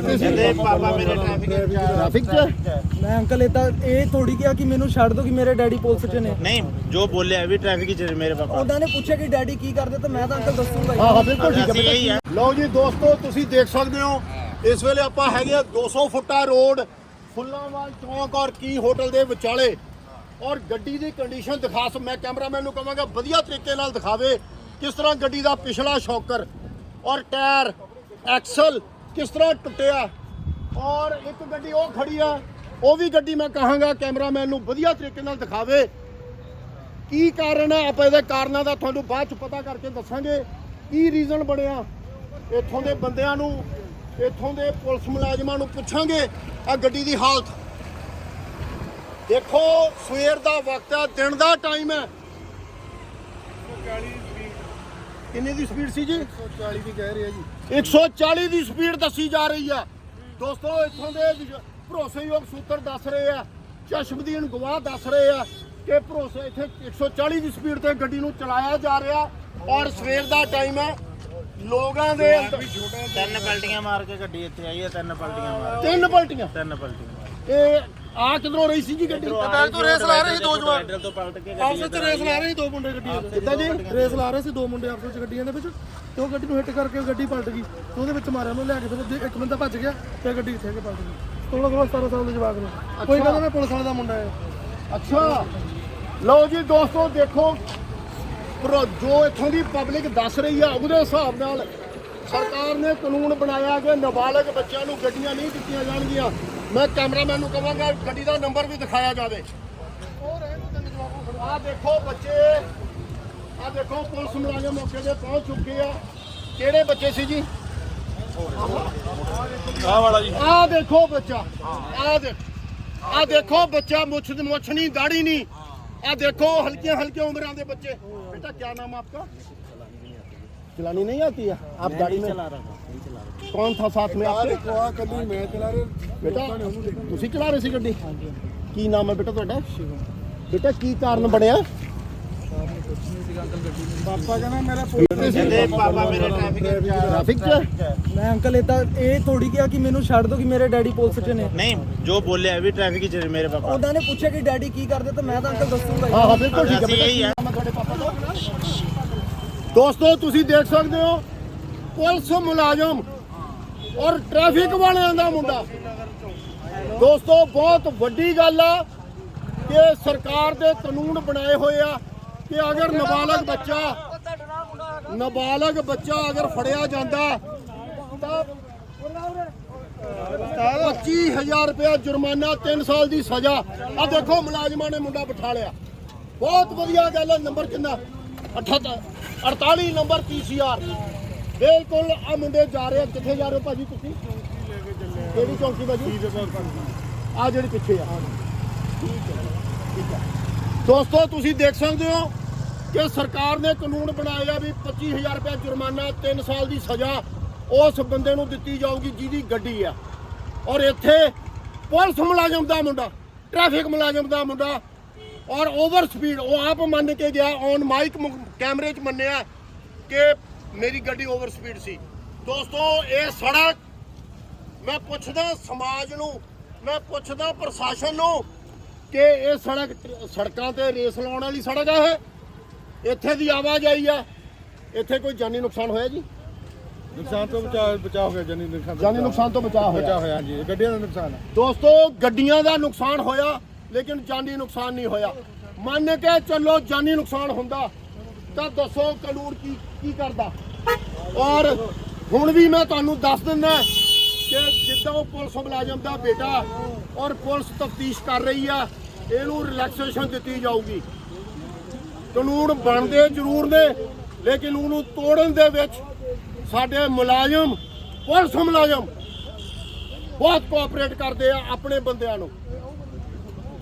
ਕਹਿੰਦੇ ਪਾਪਾ ਮੇਰੇ traffic traffic 'ਚ? ਮੈਂ ਅੰਕਲ ਇਹ ਤਾਂ ਇਹ ਥੋੜੀ ਕਿਹਾ ਕਿ ਮੈਨੂੰ ਛੱਡ ਦਿਓ ਕਿ ਮੇਰੇ ਡੈਡੀ ਪੁਲਿਸ 'ਚ ਨੇ। ਨਹੀਂ ਜੋ ਬੋਲਿਆ ਵੀ ਟ੍ਰੈਫਿਕ ਚ ਮੇਰੇ ਪਾਪਾ। ਉਹਨਾਂ ਨੇ ਪੁੱਛਿਆ ਕਿ ਡੈਡੀ ਕੀ ਕਰਦੇ ਤਾਂ ਮੈਂ ਤਾਂ ਅੰਕਲ ਦੱਸੂਗਾ ਹੀ। ਹਾਂ ਹਾਂ ਬਿਲਕੁਲ ਠੀਕ ਅਸੀਂ ਹੈ ਇਹੀ ਹੈ ਲਓ ਜੀ ਦੋਸਤੋ ਤੁਸੀਂ ਦੇਖ ਸਕਦੇ ਹੋ ਇਸ ਵੇਲੇ ਆਪਾਂ ਹੈਗੇ ਆ 200 ਫੁੱਟਾ ਰੋਡ ਫੁੱਲਾਂਵਾਲ ਚੌਂਕ ਔਰ ਕੀ ਹੋਟਲ ਦੇ ਵਿਚਾਲੇ। ਔਰ ਗੱਡੀ ਦੀ ਕੰਡੀਸ਼ਨ ਦਿਖਾ ਸ ਮੈਂ ਕੈਮਰਾਮੈਨ ਨੂੰ ਕਹਾਂਗਾ ਵਧੀਆ ਤਰੀਕੇ ਨਾਲ ਦਿਖਾਵੇ ਕਿਸ ਤਰ੍ਹਾਂ ਗੱਡੀ ਦਾ ਪਿਛਲਾ ਸ਼ੌਕਰ ਔਰ ਟਾਇਰ ਐਕਸਲ ਕਿਸ ਤਰ੍ਹਾਂ ਟੁੱਟਿਆ? ਔਰ ਇੱਕ ਗੱਡੀ ਉਹ ਖੜੀ ਆ ਉਹ ਵੀ ਗੱਡੀ ਮੈਂ ਕਹਾਂਗਾ ਕੈਮਰਾਮੈਨ ਨੂੰ ਵਧੀਆ ਤਰੀਕੇ ਨਾਲ ਦਿਖਾਵੇ। ਕੀ ਕਾਰਨ ਹੈ ਆਪਾਂ ਇਹਦੇ ਕਾਰਨਾਂ ਦਾ ਤੁਹਾਨੂੰ ਬਾਅਦ ਚ ਪਤਾ ਕਰਕੇ ਦੱਸਾਂਗੇ। ਕੀ ਰੀਜ਼ਨ ਬਣਿਆ? ਇੱਥੋਂ ਦੇ ਬੰਦਿਆਂ ਨੂੰ ਇੱਥੋਂ ਦੇ ਪੁਲਿਸ ਮੁਲਾਜ਼ਮਾਂ ਨੂੰ ਪੁੱਛਾਂਗੇ ਆ ਗੱਡੀ ਦੀ ਹਾਲਤ। ਦੇਖੋ ਸਵੇਰ ਦਾ ਵਕਤ ਹੈ ਦਿਨ ਦਾ ਟਾਈਮ ਹੈ ਕਿੰਨੀ ਦੀ ਸਪੀਡ ਸੀ ਜੀ? 140 ਦੀ ਕਹਿ ਰਿਹਾ ਜੀ। 140 ਦੀ ਸਪੀਡ ਦੱਸੀ ਜਾ ਰਹੀ ਆ। ਦੋਸਤੋ ਇੱਥੋਂ ਦੇ ਭਰੋਸੇਯੋਗ ਸੂਤਰ ਦੱਸ ਰਹੇ ਆ। ਚਸ਼ਮਦੀਨ ਗਵਾਹ ਦੱਸ ਰਹੇ ਆ ਕਿ ਭਰੋਸੇ ਇੱਥੇ 140 ਦੀ ਸਪੀਡ ਤੇ ਗੱਡੀ ਨੂੰ ਚਲਾਇਆ ਜਾ ਰਿਹਾ ਔਰ ਸਵੇਰ ਦਾ ਟਾਈਮ ਹੈ। ਲੋਕਾਂ ਦੇ ਤਿੰਨ ਪਲਟੀਆਂ ਮਾਰ ਕੇ ਗੱਡੀ ਇੱਥੇ ਆਈ ਹੈ ਤਿੰਨ ਪਲਟੀਆਂ ਮਾਰ ਤਿੰਨ ਪਲਟੀਆਂ? ਤਿੰਨ ਪਲਟੀਆਂ ਇਹ ਆ ਕਿਧਰੋਂ ਰਹੀ ਸੀ ਜੀ ਗੱਡੀ? ਪੈਦਲ ਤੋਂ ਰੇਸ ਲਾ ਰਹੇ ਸੀ? ਦੋ ਜਵਾਨ ਪੈਦਲ ਤੋਂ ਪਲਟ ਕੇ ਗੱਡੀ ਆਪਸ ਚ ਰੇਸ ਲਾ ਰਹੇ ਸੀ ਦੋ ਮੁੰਡੇ ਗੱਡੀਆਂ ਦੇ ਕਿੱਦਾਂ ਜੀ? ਰੇਸ ਲਾ ਰਹੇ ਸੀ ਦੋ ਮੁੰਡੇ ਆਪਸ ਚ ਗੱਡੀਆਂ ਦੇ ਵਿੱਚ ਤੇ ਉਹ ਗੱਡੀ ਨੂੰ ਹਿੱਟ ਕਰਕੇ ਗੱਡੀ ਪਲਟ ਗਈ ਤੇ ਉਹਦੇ ਵਿੱਚ ਮਾਰਿਆ। ਉਹਨੂੰ ਲਿਆ ਕੇ ਫਿਰ ਇੱਕ ਬੰਦਾ ਭੱਜ ਗਿਆ ਤੇ ਗੱਡੀ ਇੱਥੇ ਆ ਕੇ ਪਲਟ ਗਈ। ਕੋਲ ਕੋਲ 17 ਸਾਲ ਦੇ ਜਵਾਕ ਨੂੰ। ਕੋਈ ਕਹਿੰਦਾ ਮੈਂ ਪੁਲਿਸ ਵਾਲੇ ਦਾ ਮੁੰਡਾ ਹੈ। ਅੱਛਾ। ਲਓ ਜੀ ਦੋਸਤੋ ਦੇਖੋ। ਪਰ ਜੋ ਇੱਥੋਂ ਦੀ ਪਬਲਿਕ ਦੱਸ ਰਹੀ ਆ ਉਹਦੇ ਹਿਸਾਬ ਨਾਲ ਸਰਕਾਰ ਨੇ ਕਾਨੂੰਨ ਬਣਾਇਆ ਕਿ ਨਾਬਾਲਗ ਬੱਚਿਆਂ ਨੂੰ ਗੱਡੀਆਂ ਨਹੀਂ ਦਿੱਤੀਆਂ ਜਾਣਗੀਆਂ। ਮੈਂ ਕੈਮਰਾਮੈਨ ਨੂੰ ਕਹਾਂਗਾ ਗੱਡੀ ਦਾ ਨੰਬਰ ਵੀ ਦਿਖਾਇਆ ਜਾਵੇ। ਆ ਦੇਖੋ ਬੱਚੇ ਆ ਦੇਖੋ ਪੁਲਿਸ ਮੁਲਾਜ਼ਮ ਮੌਕੇ ਤੇ ਪਹੁੰਚ ਚੁੱਕੇ ਆ। ਕਿਹੜੇ ਬੱਚੇ ਸੀ ਜੀ? ਆਹ ਵਾਲਾ ਜੀ। ਆ ਦੇਖੋ ਬੱਚਾ ਆ ਦੇਖ ਆ ਦੇਖੋ ਬੱਚਾ ਮੁੱਛ ਮੁੱਛ ਨਹੀਂ ਦਾੜੀ ਨਹੀਂ। ਆ ਦੇਖੋ ਹਲਕੀਆਂ ਹਲਕੀਆਂ ਉਮਰਾਂ ਦੇ ਬੱਚੇ। ਬੇਟਾ ਕੀ ਨਾਮ ਆਪਕਾ? चलानी नहीं आती है आप गाड़ी में कौन था साथ में आपके ਮੈਂ ਚਲਾ ਰਿਹਾ ਬੇਟਾ ਤੁਸੀਂ ਚਲਾ ਰਹੇ ਸੀ ਗੱਡੀ ਕੀ ਨਾਮ ਹੈ ਬੇਟਾ ਤੁਹਾਡਾ ਬੇਟਾ ਕੀ ਕਾਰਨ ਬਣਿਆ ਪਾਪਾ ਕਹਿੰਦਾ ਮੇਰਾ ਕਹਿੰਦੇ ਪਾਪਾ ਮੇਰੇ ਟ੍ਰੈਫਿਕ ਟ੍ਰੈਫਿਕ 'ਚ ਮੈਂ ਅੰਕਲ ਇਹ ਤਾਂ ਇਹ ਥੋੜੀ ਕਿਹਾ ਕਿ ਮੈਨੂੰ ਛੱਡ ਦਿਓ ਕਿ ਮੇਰੇ ਡੈਡੀ ਪੁਲਿਸ 'ਚ ਨੇ ਨਹੀਂ ਜੋ ਬੋਲਿਆ ਵੀ ਟ੍ਰੈਫਿਕ ਚ ਮੇਰੇ ਪਾਪਾ ਉਹਨਾਂ ਨੇ ਪੁੱਛਿਆ ਕਿ ਡੈਡੀ ਕੀ ਕਰਦੇ ਤਾਂ ਮੈਂ ਤਾਂ ਅੰਕਲ ਦੱਸੂਗਾ ਹੀ। ਹਾਂ ਹਾਂ ਬਿਲਕੁਲ ਠੀਕ ਹੈ ਅਸੀਂ ਬੇਟਾ ਇਹੀ ਹੈ ਮੈਂ ਤੁਹਾਡੇ ਪਾਪਾ ਦਾ ਦੋਸਤੋ, ਤੁਸੀਂ ਦੇਖ ਸਕਦੇ ਹੋ, ਪੁਲਿਸ ਮੁਲਾਜ਼ਮ ਔਰ ਟ੍ਰੈਫਿਕ ਵਾਲਿਆਂ ਦਾ ਮੁੰਡਾ। ਦੋਸਤੋ, ਬਹੁਤ ਵੱਡੀ ਗੱਲ ਆ ਕਿ ਸਰਕਾਰ ਦੇ ਕਾਨੂੰਨ ਬਣਾਏ ਹੋਏ ਆ ਕਿ ਅਗਰ ਨਾਬਾਲਗ ਬੱਚਾ ਨਾਬਾਲਗ ਬੱਚਾ ਅਗਰ ਫੜਿਆ ਜਾਂਦਾ, ਤਾਂ 25000 ਰੁਪਇਆ ਜੁਰਮਾਨਾ 3 ਸਾਲ ਦੀ ਸਜ਼ਾ। ਆ ਦੇਖੋ, ਮੁਲਾਜ਼ਮਾਂ ਨੇ ਮੁੰਡਾ ਬਿਠਾ ਲਿਆ। ਬਹੁਤ ਵਧੀਆ ਗੱਲ ਹੈ ਨੰਬਰ ਕਿੰਨਾ? 48 ਨੰਬਰ ਪੀਸੀਆਰ ਬਿਲਕੁਲ ਆ ਮੁੰਡੇ ਜਾ ਰਹੇ ਆ। ਕਿੱਥੇ ਜਾ ਰਹੇ ਹੋ ਭਾਜੀ ਤੁਸੀਂ? ਕਿਹੜੀ ਚੌਂਕੀ ਭਾਜੀ? ਆ ਜਿਹੜੀ ਪਿੱਛੇ ਆ। ਠੀਕ ਹੈ। ਠੀਕ ਹੈ ਦੋਸਤੋ ਤੁਸੀਂ ਦੇਖ ਸਕਦੇ ਹੋ ਕਿ ਸਰਕਾਰ ਨੇ ਕਾਨੂੰਨ ਬਣਾਇਆ ਵੀ 25000 ਰੁਪਏ ਜੁਰਮਾਨਾ 3 ਸਾਲ ਦੀ ਸਜ਼ਾ ਉਸ ਬੰਦੇ ਨੂੰ ਦਿੱਤੀ ਜਾਊਗੀ ਜਿਹਦੀ ਗੱਡੀ ਆ। ਔਰ ਇੱਥੇ ਪੁਲਿਸ ਮੁਲਾਜ਼ਮ ਦਾ ਮੁੰਡਾ ਟ੍ਰੈਫਿਕ ਮੁਲਾਜ਼ਮ ਦਾ ਮੁੰਡਾ ਔਰ ਓਵਰ ਸਪੀਡ ਉਹ ਆਪ ਮੰਨ ਕੇ ਗਿਆ ਔਨ ਮਾਈਕ ਕੈਮਰੇ 'ਚ ਮੰਨਿਆ ਕਿ ਮੇਰੀ ਗੱਡੀ ਓਵਰ ਸਪੀਡ ਸੀ। ਦੋਸਤੋ ਇਹ ਸੜਕ ਮੈਂ ਪੁੱਛਦਾ ਸਮਾਜ ਨੂੰ ਮੈਂ ਪੁੱਛਦਾ ਪ੍ਰਸ਼ਾਸਨ ਨੂੰ ਕਿ ਇਹ ਸੜਕ ਸੜਕਾਂ ਤੇ ਰੇਸ ਲਾਉਣ ਵਾਲੀ ਸੜਕ ਇਹ? ਇੱਥੇ ਦੀ ਆਵਾਜਾਈ ਆ। ਇੱਥੇ ਕੋਈ ਜਾਨੀ ਨੁਕਸਾਨ ਹੋਇਆ ਜੀ? ਨੁਕਸਾਨ ਤੋਂ ਬਚਾ ਬਚਾ ਹੋ ਗਿਆ ਜਾਨੀ ਨੁਕਸਾਨ ਜਾਨੀ ਨੁਕਸਾਨ ਤੋਂ ਬਚਾਅ ਹੋਇਆ। ਹੋਇਆ ਜੀ ਗੱਡੀਆਂ ਦਾ ਨੁਕਸਾਨ ਹੈ ਦੋਸਤੋ ਗੱਡੀਆਂ ਦਾ ਨੁਕਸਾਨ ਹੋਇਆ। ਲੇਕਿਨ ਜਾਨੀ ਨੁਕਸਾਨ ਨਹੀਂ ਹੋਇਆ। ਮੰਨ ਕੇ ਚੱਲੋ ਜਾਨੀ ਨੁਕਸਾਨ ਹੁੰਦਾ, ਤਾਂ ਦੱਸੋ ਕਾਨੂੰਨ ਕੀ ਕੀ ਕਰਦਾ। ਔਰ ਹੁਣ ਵੀ ਮੈਂ ਤੁਹਾਨੂੰ ਦੱਸ ਦਿੰਦਾ ਕਿ ਜਿੱਦਾਂ ਉਹ ਪੁਲਿਸ ਮੁਲਾਜ਼ਮ ਦਾ ਬੇਟਾ ਔਰ ਪੁਲਿਸ ਤਫਤੀਸ਼ ਕਰ ਰਹੀ ਆ, ਇਹਨੂੰ ਰਿਲੈਕਸੇਸ਼ਨ ਦਿੱਤੀ ਜਾਊਗੀ। ਕਾਨੂੰਨ ਬਣਦੇ ਜ਼ਰੂਰ ਨੇ, ਲੇਕਿਨ ਉਹਨੂੰ ਤੋੜਨ ਦੇ ਵਿੱਚ ਸਾਡੇ ਮੁਲਾਜ਼ਮ, ਪੁਲਿਸ ਮੁਲਾਜ਼ਮ ਬਹੁਤ ਕੋਆਪਰੇਟ ਕਰਦੇ ਆ ਆਪਣੇ ਬੰਦਿਆਂ ਨੂੰ।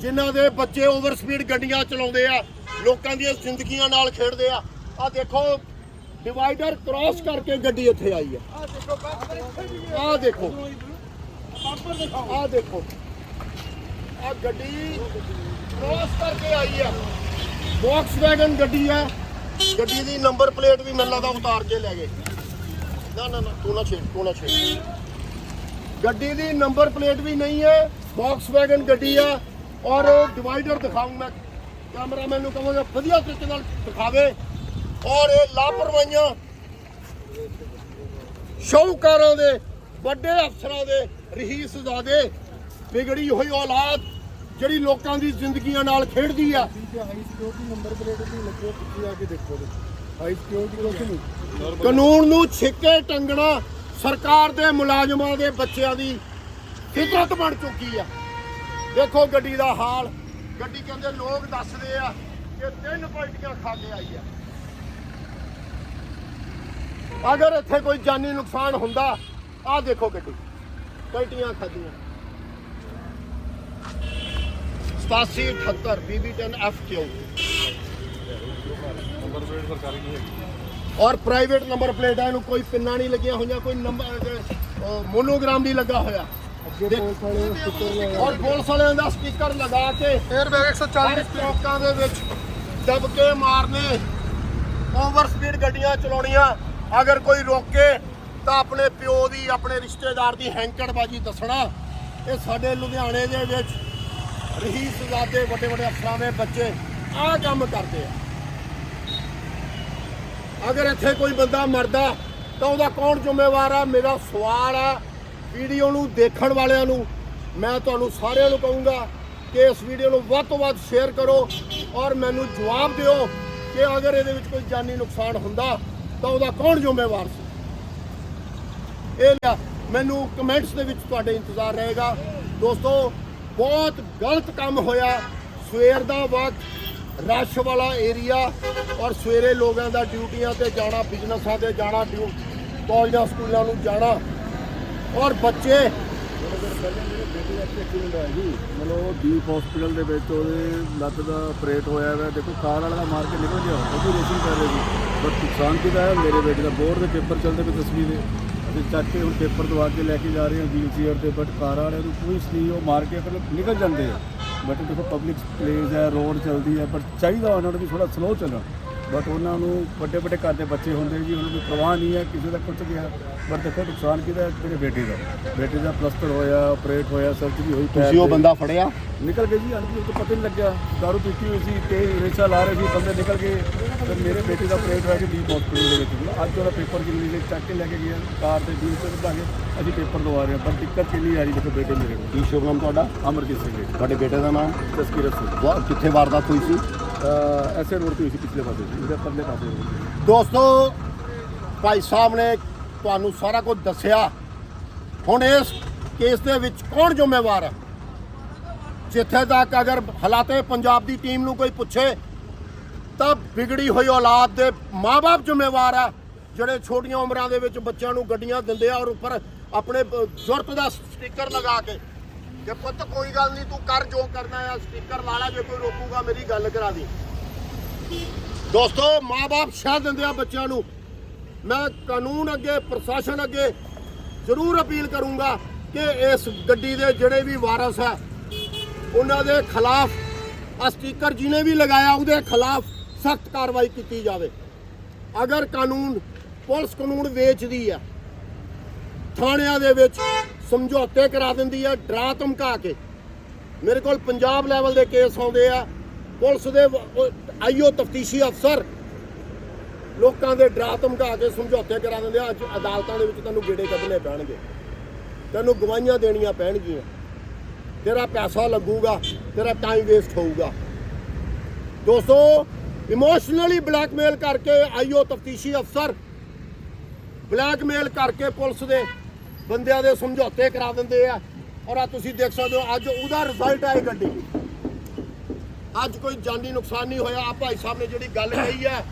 ਜਿਨ੍ਹਾਂ ਦੇ ਬੱਚੇ ਓਵਰ ਸਪੀਡ ਗੱਡੀਆਂ ਚਲਾਉਂਦੇ ਆ ਲੋਕਾਂ ਦੀਆਂ ਜ਼ਿੰਦਗੀਆਂ ਨਾਲ ਖੇਡਦੇ ਆ। ਆ ਦੇਖੋ ਡਿਵਾਈਡਰ ਕ੍ਰਾਸ ਕਰਕੇ ਗੱਡੀ ਇੱਥੇ ਆਈ ਆ। ਆ ਦੇਖੋ ਆ। ਦੇਖੋ। ਆ ਗੱਡੀ ਕ੍ਰਾਸ ਕਰਕੇ ਆਈ ਆ। ਵੈਗਨ ਗੱਡੀ ਆ। ਗੱਡੀ ਦੀ ਨੰਬਰ ਪਲੇਟ ਵੀ ਮੈਨੂੰ ਲੱਗਦਾ ਉਤਾਰ ਕੇ ਲੈ ਗਏ। ਨਾ ਨਾ ਨਾ ਤੂੰ ਨਾ ਛੇੜ ਤੂੰ ਨਾ ਛੇੜ। ਗੱਡੀ ਦੀ ਨੰਬਰ ਪਲੇਟ ਵੀ ਨਹੀਂ ਹੈ ਵੈਗਨ ਗੱਡੀ ਆ। ਔਰ ਡਿਵਾਈਡਰ ਦਿਖਾਉਂ ਕੈਮਰਾਮੈਨ ਨੂੰ ਕਹਾਂਗਾ ਵਧੀਆ ਤਰੀਕੇ ਨਾਲ ਦਿਖਾਵੇ। ਔਰ ਇਹ ਲਾਪਰਵਾਹੀਆਂ ਸ਼ੌਹਕਾਰਾਂ ਦੇ, ਵੱਡੇ ਅਫਸਰਾਂ ਦੇ ਰਹੀਸਜ਼ਾਦੇ ਵਿਗੜੀ ਹੋਈ ਔਲਾਦ ਜਿਹੜੀ ਲੋਕਾਂ ਦੀ ਜ਼ਿੰਦਗੀਆਂ ਨਾਲ ਖੇਡਦੀ ਆ। ਹਾਈ ਸਿਕਿਉਰਿਟੀ ਨੰਬਰ ਪਲੇਟ ਵੀ ਲੱਗੇ ਪਿੱਛੇ ਆ ਕੇ ਦੇਖੋ ਹਾਈ ਸਿਕਿਉਰਿਟੀ ਕਾਨੂੰਨ ਨੂੰ ਛਿੱਕੇ ਟੰਗਣਾ ਸਰਕਾਰ ਦੇ ਮੁਲਾਜ਼ਮਾਂ ਦੇ ਬੱਚਿਆਂ ਦੀ ਫਿਤਰਤ ਬਣ ਚੁੱਕੀ ਆ। ਦੇਖੋ ਗੱਡੀ ਦਾ ਹਾਲ। ਗੱਡੀ ਕਹਿੰਦੇ ਲੋਕ ਦੱਸਦੇ ਆ ਕਿ ਤਿੰਨ ਪਲਟੀਆਂ ਖਾ ਕੇ ਆਈ ਆ। ਅਗਰ ਇੱਥੇ ਕੋਈ ਜਾਨੀ ਨੁਕਸਾਨ ਹੁੰਦਾ, ਆਹ ਦੇਖੋ ਗੱਡੀ। ਪਲਟੀਆਂ ਖਾਦੀਆਂ 8778 BB10 FQ ਔਰ ਪ੍ਰਾਈਵੇਟ ਨੰਬਰ ਪਲੇਟ ਹੈ ਇਹਨੂੰ ਕੋਈ ਪਿੰਨਾ ਨਹੀਂ ਲੱਗੀਆਂ ਹੋਈਆਂ, ਕੋਈ ਨੰਬਰ ਮੋਨੋਗ੍ਰਾਮ ਨਹੀਂ ਲੱਗਾ ਹੋਇਆ। ਔਰ ਪੁਲਿਸ ਵਾਲਿਆਂ ਦਾ ਸਟicker ਲਗਾ ਕੇ 에ਅਰ ਬੈਗ 140 ਚੌਕਾਂ ਦੇ ਵਿੱਚ ਦਬ ਕੇ ਮਾਰਨੇ। ਓਵਰ ਸਪੀਡ ਗੱਡੀਆਂ ਚਲਾਉਣੀਆਂ। ਅਗਰ ਕੋਈ ਰੋਕੇ ਤਾਂ ਆਪਣੇ ਪਿਓ ਦੀ ਆਪਣੇ ਰਿਸ਼ਤੇਦਾਰ ਦੀ ਹੈਂਕੜਬਾਜੀ ਦੱਸਣਾ। ਇਹ ਸਾਡੇ ਲੁਧਿਆਣੇ ਦੇ ਵਿੱਚ ਰਹੀਸਜ਼ਾਦੇ ਵੱਡੇ ਵੱਡੇ ਅਫਸਰਾਂ ਦੇ ਬੱਚੇ ਆਹ ਕੰਮ ਕਰਦੇ ਆ। ਅਗਰ ਇੱਥੇ ਕੋਈ ਬੰਦਾ ਮਰਦਾ ਤਾਂ ਉਹਦਾ ਕੌਣ ਜ਼ਿੰਮੇਵਾਰ ਆ? ਮੇਰਾ ਸਵਾਲ ਆ। ਵੀਡੀਓ ਨੂੰ ਦੇਖਣ ਵਾਲਿਆਂ ਨੂੰ ਮੈਂ ਤੁਹਾਨੂੰ ਸਾਰਿਆਂ ਨੂੰ ਕਹੂੰਗਾ ਕਿ ਇਸ ਵੀਡੀਓ ਨੂੰ ਵੱਧ ਤੋਂ ਵੱਧ ਸ਼ੇਅਰ ਕਰੋ ਔਰ ਮੈਨੂੰ ਜਵਾਬ ਦਿਓ ਕਿ ਅਗਰ ਇਹਦੇ ਵਿੱਚ ਕੋਈ ਜਾਨੀ ਨੁਕਸਾਨ ਹੁੰਦਾ ਤਾਂ ਉਹਦਾ ਕੌਣ ਜ਼ਿੰਮੇਵਾਰ ਸੀ? ਇਹ ਲਿਆ, ਮੈਨੂੰ ਕਮੈਂਟਸ ਦੇ ਵਿੱਚ ਤੁਹਾਡੇ ਇੰਤਜ਼ਾਰ ਰਹੇਗਾ। ਦੋਸਤੋ, ਬਹੁਤ ਗਲਤ ਕੰਮ ਹੋਇਆ। ਸਵੇਰ ਦਾ ਵਕਤ, ਰਸ਼ ਵਾਲਾ ਏਰੀਆ ਔਰ ਸਵੇਰੇ ਲੋਕਾਂ ਦਾ ਡਿਊਟੀਆਂ ਤੇ ਜਾਣਾ ਬਿਜ਼ਨਸਾਂ ਤੇ ਜਾਣਾ ਡਿਊ ਕਾਲਜਾਂ, ਸਕੂਲਾਂ ਨੂੰ ਜਾਣਾ। ਔਰ ਬੱਚੇ ਮਤਲਬ ਉਹ ਦੀਪ ਹਸਪੀਟਲ ਦੇ ਵਿੱਚ ਉਹਦੇ ਲੱਤ ਦਾ ਆਪਰੇਟ ਹੋਇਆ ਹੈ ਦੇਖੋ, ਕਾਰ ਵਾਲਾ ਦਾ ਮਾਰ ਕੇ ਨਿਕਲ ਗਿਆ, ਉਹ ਰੇਸਿੰਗ ਕਰ ਰਹੇ ਸੀ। ਬਟ ਨੁਕਸਾਨ ਕਿਹਦਾ ਹੈ? ਮੇਰੇ ਬੇਟੇ ਦਾ ਬੋਰਡ ਦੇ ਪੇਪਰ ਚੱਲਦੇ ਪਏ ਤਸਵੀਰ ਦੇ। ਅਸੀਂ ਚੱਕ ਕੇ ਹੁਣ ਪੇਪਰ ਦਵਾ ਕੇ ਲੈ ਕੇ ਜਾ ਰਹੇ ਹਾਂ ਵੀਲ ਚੇਅਰ ਤੇ ਬਟ ਕਾਰ ਵਾਲਿਆਂ ਨੂੰ ਕੋਈ ਨਹੀਂ ਉਹ ਮਾਰ ਕੇ ਮਤਲਬ ਨਿਕਲ ਜਾਂਦੇ ਆ। ਬਟ ਦੇਖੋ ਪਬਲਿਕ ਪਲੇਸ ਹੈ ਰੋਡ ਚੱਲਦੀ ਹੈ, ਪਰ ਚਾਹੀਦਾ ਉਹਨਾਂ ਨੂੰ ਵੀ ਥੋੜਾ ਸਲੋ ਚੱਲਣਾ। ਬਟ ਉਹਨਾਂ ਨੂੰ ਵੱਡੇ ਵੱਡੇ ਘਰ ਦੇ ਬੱਚੇ ਹੁੰਦੇ ਜੀ ਉਹਨਾਂ ਨੂੰ ਪ੍ਰਵਾਹ ਨਹੀਂ ਹੈ ਕਿਸੇ ਦਾ ਕੁਝ ਗਿਆ ਬਟ ਦੇਖੋ ਨੁਕਸਾਨ ਕਿਹਦਾ? ਮੇਰੇ ਬੇਟੇ ਦਾ। ਬੇਟੇ ਦਾ ਪਲਸਟਰ ਹੋਇਆ ਆਪਰੇਟ ਹੋਇਆ ਸਰਜਰੀ ਹੋਈ ਪੈਰ ਤੁਸੀਂ ਉਹ ਤੇ। ਬੰਦਾ ਫੜਿਆ? ਨਿਕਲ ਗਏ ਜੀ ਅਨਕੀ ਤੋਂ ਪਤਾ ਨਹੀਂ ਲੱਗਿਆ। ਦਾਰੂ ਪੀਤੀ ਹੋਈ ਸੀ ਤੇ ਰੇਸ਼ਾ ਲਾ ਰਹੇ ਸੀ ਬੰਦੇ ਨਿਕਲ ਗਏ। ਤੇ ਮੇਰੇ ਬੇਟੇ ਦਾ ਆਪਰੇਟ ਹੋਇਆ ਕਿ ਦੀਪ ਹਸਪੀਟਲ ਦੇ ਵਿੱਚ ਅੱਜ ਉਹਦਾ ਪੇਪਰ ਜਿੰਨੀ ਦੇ ਚੱਕ ਕੇ ਲੈ ਕੇ ਗਿਆ ਕਾਰ ਦੇ ਵੀਲ ਤੇ ਬਿਠਾ ਕੇ ਅਸੀਂ ਪੇਪਰ ਦਵਾ ਰਹੇ ਹਾਂ। ਪਰ ਦਿੱਕਤ ਕਿੰਨੀ ਆ ਰਹੀ ਦੇਖੋ ਬੇਟੇ ਮੇਰੇ ਕੋਲ। ਕੀ ਸ਼ੁਭ ਨਾਮ ਤੁਹਾਡਾ? ਅਮਰਜੀਤ ਸਿੰਘ ਜੀ। ਤੁਹਾਡੇ ਬੇਟੇ ਦਾ ਨਾਮ? ਤਸਕੀਰਤ ਸਿੰਘ। ਕਿੱਥੇ ਵਾਰਦਾਤ ਹੋਈ ਸੀ? ਐਸੇ ਰੋਡ ਤੇ ਹੋਈ ਸੀ ਪਿਛਲੇ ਪਾਸੇ। ਇਹਦੇ ਪਰਲੇ ਪਾਸੇ road ਦੋਸਤੋ, ਭਾਈ ਸਾਹਿਬ ਨੇ ਤੁਹਾਨੂੰ ਸਾਰਾ ਕੁਝ ਦੱਸਿਆ। ਹੁਣ ਇਸ ਕੇਸ ਦੇ ਵਿੱਚ ਕੌਣ ਜ਼ਿੰਮੇਵਾਰ ਹੈ? ਜਿੱਥੇ ਤੱਕ ਅਗਰ ਹਾਲਾਤੇ ਪੰਜਾਬ ਦੀ ਟੀਮ ਨੂੰ ਕੋਈ ਪੁੱਛੇ, ਤਾਂ ਵਿਗੜੀ ਹੋਈ ਔਲਾਦ ਦੇ ਮਾਪੇ ਜ਼ਿੰਮੇਵਾਰ ਆ ਜਿਹੜੇ ਛੋਟੀਆਂ ਉਮਰਾਂ ਦੇ ਵਿੱਚ ਬੱਚਿਆਂ ਨੂੰ ਗੱਡੀਆਂ ਦਿੰਦੇ ਆ ਔਰ ਉੱਪਰ ਆਪਣੇ ਬ- ਜ਼ੁਰਤ ਦਾ ਸਟicker ਲਗਾ ਕੇ ਕਿ ਪੁੱਤ ਕੋਈ ਗੱਲ ਨਹੀਂ, ਤੂੰ ਕਰ ਜੋ ਕਰਨਾ ਹੈ ਸਟicker ਲਾ ਲੈ, ਜੇ ਕੋਈ ਰੋਕੂਗਾ ਮੇਰੀ ਗੱਲ ਕਰਾ ਦੀ। ਦੋਸਤੋ ਮਾਪੇ ਸ਼ਾਹ ਦਿੰਦੇ ਆ ਬੱਚਿਆਂ ਨੂੰ। ਮੈਂ ਕਾਨੂੰਨ ਅੱਗੇ, ਪ੍ਰਸ਼ਾਸਨ ਅੱਗੇ ਜ਼ਰੂਰ ਅਪੀਲ ਕਰੂੰਗਾ ਕਿ ਇਸ ਗੱਡੀ ਦੇ ਜਿਹੜੇ ਵੀ ਵਾਰਸ ਹੈ ਉਹਨਾਂ ਦੇ ਖਿਲਾਫ ਆ ਸਟicker ਜਿਹਨੇ ਵੀ ਲਗਾਇਆ, ਉਹਦੇ ਖਿਲਾਫ ਸਖਤ ਕਾਰਵਾਈ ਕੀਤੀ ਜਾਵੇ। ਅਗਰ ਕਾਨੂੰਨ, ਪੁਲਿਸ ਕਾਨੂੰਨ ਵੇਚਦੀ ਹੈ ਥਾਣਿਆਂ ਦੇ ਵਿੱਚ ਸਮਝੌਤੇ ਕਰਾ ਦਿੰਦੀ ਹੈ, ਡਰਾ ਧਮਕਾ ਕੇ। ਮੇਰੇ ਕੋਲ ਪੰਜਾਬ ਲੈਵਲ ਦੇ ਕੇਸ ਆਉਂਦੇ ਆ। ਪੁਲਿਸ ਦੇ ਆਈਓ ਤਫਤੀਸ਼ੀ ਅਫਸਰ ਲੋਕਾਂ ਦੇ ਡਰਾ ਧਮਕਾ ਕੇ ਸਮਝੌਤੇ ਕਰਾ ਦਿੰਦੇ ਆ। ਅੱਜ ਅਦਾਲਤਾਂ ਦੇ ਵਿੱਚ ਤੈਨੂੰ ਗੇੜੇ ਕੱਢਣੇ ਪੈਣਗੇ। ਤੈਨੂੰ ਗਵਾਹੀਆਂ ਦੇਣੀਆਂ ਪੈਣਗੀਆਂ। ਤੇਰਾ ਪੈਸਾ ਲੱਗੂਗਾ, ਤੇਰਾ ਟਾਈਮ ਵੇਸਟ ਹੋਊਗਾ। ਦੋਸਤੋ ਇਮੋਸ਼ਨਲੀ ਬਲੈਕਮੇਲ ਕਰਕੇ ਆਈਓ ਤਫਤੀਸ਼ੀ ਅਫਸਰ। ਬਲੈਕਮੇਲ ਕਰਕੇ ਪੁਲਿਸ ਦੇ ਬੰਦਿਆਂ ਦੇ ਸਮਝੌਤੇ ਕਰਾ ਦਿੰਦੇ ਆ। ਔਰ ਆ ਤੁਸੀਂ ਦੇਖ ਸਕਦੇ ਹੋ, ਅੱਜ ਉਹਦਾ ਰਿਜ਼ਲਟ ਆਏ ਗੱਡੀ। ਅੱਜ ਕੋਈ ਜਾਨੀ ਨੁਕਸਾਨ ਨਹੀਂ ਹੋਇਆ। ਆ ਭਾਈ ਸਾਹਿਬ ਨੇ ਜਿਹੜੀ ਗੱਲ ਕਹੀ ਹੈ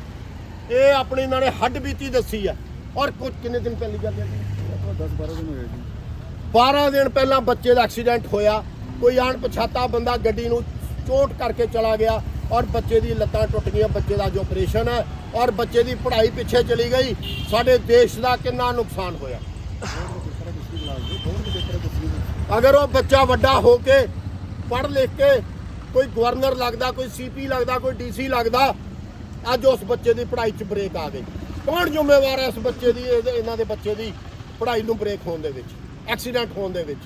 ਇਹ ਆਪਣੀ ਇਹਨਾਂ ਨੇ ਹੱਡ ਬੀਤੀ ਦੱਸੀ ਹੈ ਔਰ ਕੁਝ ਕਿੰਨੇ ਦਿਨ ਪਹਿਲੀ ਗੱਲ ਹੈ 10 12 ਦਿਨ ਹੋਏ ਜੀ? 12 ਦਿਨ ਪਹਿਲਾਂ ਬੱਚੇ ਦਾ ਐਕਸੀਡੈਂਟ ਹੋਇਆ। ਕੋਈ ਅਣਪਛਾਤਾ ਬੰਦਾ ਗੱਡੀ ਨੂੰ ਚੋਟ ਕਰਕੇ ਚਲਾ ਗਿਆ। ਔਰ ਬੱਚੇ ਦੀ ਲੱਤਾਂ ਟੁੱਟ ਗਈਆਂ। ਬੱਚੇ ਦਾ ਜੋ ਆਪਰੇਸ਼ਨ ਹੈ ਔਰ ਬੱਚੇ ਦੀ ਪੜ੍ਹਾਈ ਪਿੱਛੇ ਚਲੀ ਗਈ। ਸਾਡੇ ਦੇਸ਼ ਦਾ ਕਿੰਨਾ ਨੁਕਸਾਨ ਹੋਇਆ। ਅਗਰ ਉਹ ਬੱਚਾ ਵੱਡਾ ਹੋ ਕੇ ਪੜ੍ਹ ਲਿਖ ਕੇ ਕੋਈ ਗਵਰਨਰ ਲੱਗਦਾ, ਕੋਈ ਸੀਪੀ ਲੱਗਦਾ, ਕੋਈ ਡੀਸੀ ਲੱਗਦਾ, ਅੱਜ ਉਸ ਬੱਚੇ ਦੀ ਪੜ੍ਹਾਈ 'ਚ ਬ੍ਰੇਕ ਆ ਗਈ। ਕੌਣ ਜ਼ਿੰਮੇਵਾਰ ਹੈ ਇਸ ਬੱਚੇ ਦੀ, ਇਹਦੇ- ਇਹਨਾਂ ਦੇ ਬੱਚੇ ਦੀ ਪੜ੍ਹਾਈ ਨੂੰ ਬ੍ਰੇਕ ਹੋਣ ਦੇ ਵਿੱਚ ਐਕਸੀਡੈਂਟ ਹੋਣ ਦੇ ਵਿੱਚ?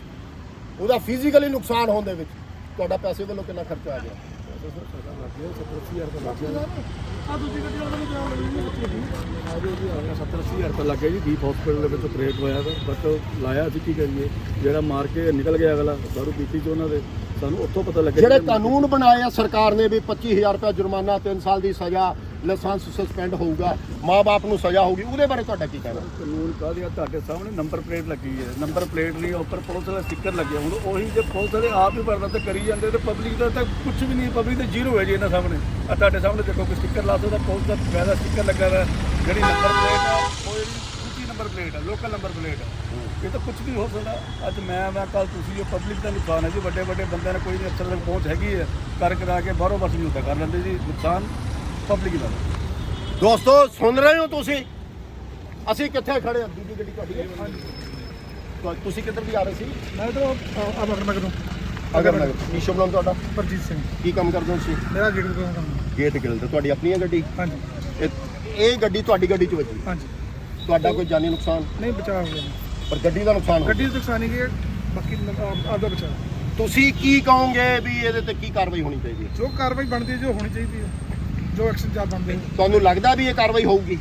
ਉਹਦਾ ਫਿਜ਼ੀਕਲੀ ਨੁਕਸਾਨ ਹੋਣ ਦੇ ਵਿੱਚ? ਤੁਹਾਡਾ ਪੈਸੇ ਵੱਲੋਂ ਕਿੰਨਾ ਖਰਚਾ ਆ ਗਿਆ? ਆ ਦੂਜੀ ਗੱਡੀ ਵਾਲਾ ਨੂੰ ਗਿਆ 70 80 ਹਜ਼ਾਰ ਰੁਪਏ ਲੱਗਿਆ ਜੀ ਦੀਪ ਹਸਪੀਟਲ ਦੇ ਵਿੱਚ ਆਪਰੇਟ ਹੋਇਆ ਤਾਂ ਬਟ ਲਾਇਆ ਸੀ ਕੀ ਕਰੀਏ ਜਿਹੜਾ ਮਾਰ ਕੇ ਨਿਕਲ ਗਿਆ ਅਗਲਾ ਦਾਰੂ ਪੀਤੀ ਚ ਉਹਨਾਂ ਦੇ ਸਾਨੂੰ ਉੱਥੋਂ ਪਤਾ ਲੱਗਿਆ ਜਿਹੜੇ ਕਾਨੂੰਨ ਬਣਾਏ ਆ ਸਰਕਾਰ ਨੇ ਵੀ 25000 ਰੁਪਏ ਜੁਰਮਾਨਾ 3 ਸਾਲ ਦੀ ਸਜ਼ਾ ਲਾਇਸੈਂਸ ਸਸਪੈਂਡ ਹੋਊਗਾ ਮਾਪੇ ਨੂੰ ਸਜ਼ਾ ਹੋਊਗੀ ਉਹਦੇ ਬਾਰੇ ਤੁਹਾਡਾ ਕੀ ਕਹਿਣਾ? ਕਾਨੂੰਨ ਕਾਹਦੇ ਆ? ਤੁਹਾਡੇ ਸਾਹਮਣੇ ਨੰਬਰ ਪਲੇਟ ਲੱਗੀ ਹੈ। ਨੰਬਰ ਪਲੇਟ ਨਹੀਂ ਉੱਪਰ ਪੁਲਿਸ ਦਾ ਸਟicker ਲੱਗਿਆ ਹੁਣ। ਉਹੀ ਜੇ ਪੁਲਿਸ ਵਾਲੇ ਆਪ ਹੀ ਭਰਦਾ ਤੇ ਕਰੀ ਜਾਂਦੇ ਤੇ ਪਬਲਿਕ ਦਾ ਤਾਂ ਕੁਝ ਵੀ ਨਹੀਂ ਪਬਲਿਕ ਤੇ ਜ਼ੀਰੋ ਹੈ ਜੀ ਇਹਨਾਂ ਸਾਹਮਣੇ। ਆ ਤੁਹਾਡੇ ਸਾਹਮਣੇ ਦੇਖੋ ਕੋਈ ਸਟicker ਲਾ ਸਕਦਾ ਪੁਲਿਸ ਦਾ ਫਾਇਦਾ ਸਟicker ਲੱਗਾ ਹੋਇਆ ਜਿਹੜੀ ਨੰਬਰ ਪਲੇਟ ਆ ਉਹ ਦੂਜੀ ਨੰਬਰ ਪਲੇਟ ਆ ਲੋਕਲ ਨੰਬਰ ਪਲੇਟ ਆ। ਇਹ ਤਾਂ ਕੁਝ ਵੀ ਹੋ ਸਕਦਾ। ਅੱਜ ਮੈਂ ਮੈਂ ਕੱਲ ਤੁਸੀਂ ਉਹ ਪਬਲਿਕ ਦਾ ਨੁਕਸਾਨ ਹੈ ਜੀ ਵੱਡੇ ਵੱਡੇ ਬੰਦਿਆਂ ਨੇ ਕੋਈ ਨਹੀਂ ਅਫਸਰ ਤੱਕ ਪਹੁੰਚ ਹੈਗੀ ਹੈ। ਕਰ ਕਰਾ ਕੇ ਬਾਹਰੋਂ ਬਸ ਨਹੀਂ ਕਰ ਲੈਂਦੇ ਜੀ ਨੁਕਸਾਨ ਪਬਲਿਕ ਦਾ ਦੋਸਤੋ ਸੁਣ ਰਹੇ ਹੋ ਤੁਸੀਂ? ਅਸੀਂ ਕਿੱਥੇ ਖੜੇ ਹਾਂ? ਦੂਜੀ ਗੱਡੀ ਤੁਹਾਡੀ ਹੈ। ਤੁਸੀਂ ਕਿੱਧਰ ਦੀ ਆ ਰਹੇ ਸੀ? ਮੈਂ ਇਧਰ ਆ ਮਗਰ ਮਗਰ ਨੂੰ ਅਗਰ ਨਗਰ ਕੀ ਸ਼ੁਭ ਨਾਮ ਤੁਹਾਡਾ? ਪ੍ਰਜੀਤ ਸਿੰਘ। ਕੀ ਕੰਮ ਕਰਦੇ ਹੋ ਤੁਸੀਂ? ਮੇਰਾ ਗੇਟ ਤੋਂ ਕੰਮ। ਗੇਟ ਗਿਲ ਤੇ। ਤੁਹਾਡੀ ਆਪਣੀ ਹੈ ਗੱਡੀ? ਹਾਂਜੀ। ਇਹ- ਗੱਡੀ ਤੁਹਾਡੀ ਗੱਡੀ 'ਚ ਵੱਜੀ? ਹਾਂਜੀ। ਤੁਹਾਡਾ ਕੋਈ ਜਾਨੀ ਨੁਕਸਾਨ? ਨਹੀਂ ਬਚਾਅ ਹੋ ਗਿਆ ਪਰ ਗੱਡੀ ਦਾ ਨੁਕਸਾਨ ਹੋ ਗੱਡੀ ਦੀ ਨੁਕਸਾਨੀ ਗਈ ਬਾਕੀ ਆਪਦਾ ਬਚਾਅ। ਤੁਸੀਂ ਕੀ ਕਹੋਗੇ ਵੀ ਇਹਦੇ ਤੇ ਕੀ ਕਾਰਵਾਈ ਹੋਣੀ ਚਾਹੀਦੀ ਹੈ? ਜੋ ਕਾਰਵਾਈ ਬਣਦੀ ਹੈ ਜੋ ਹੋਣੀ ਚਾਹੀਦੀ ਹੈ। ਜੋ ਐਕਸ਼ਨ ਬਣਦੇ ਨੇ। ਤੁਹਾਨੂੰ ਲੱਗਦਾ ਵੀ ਇਹ ਕਾਰਵਾਈ ਹੋਊਗੀ?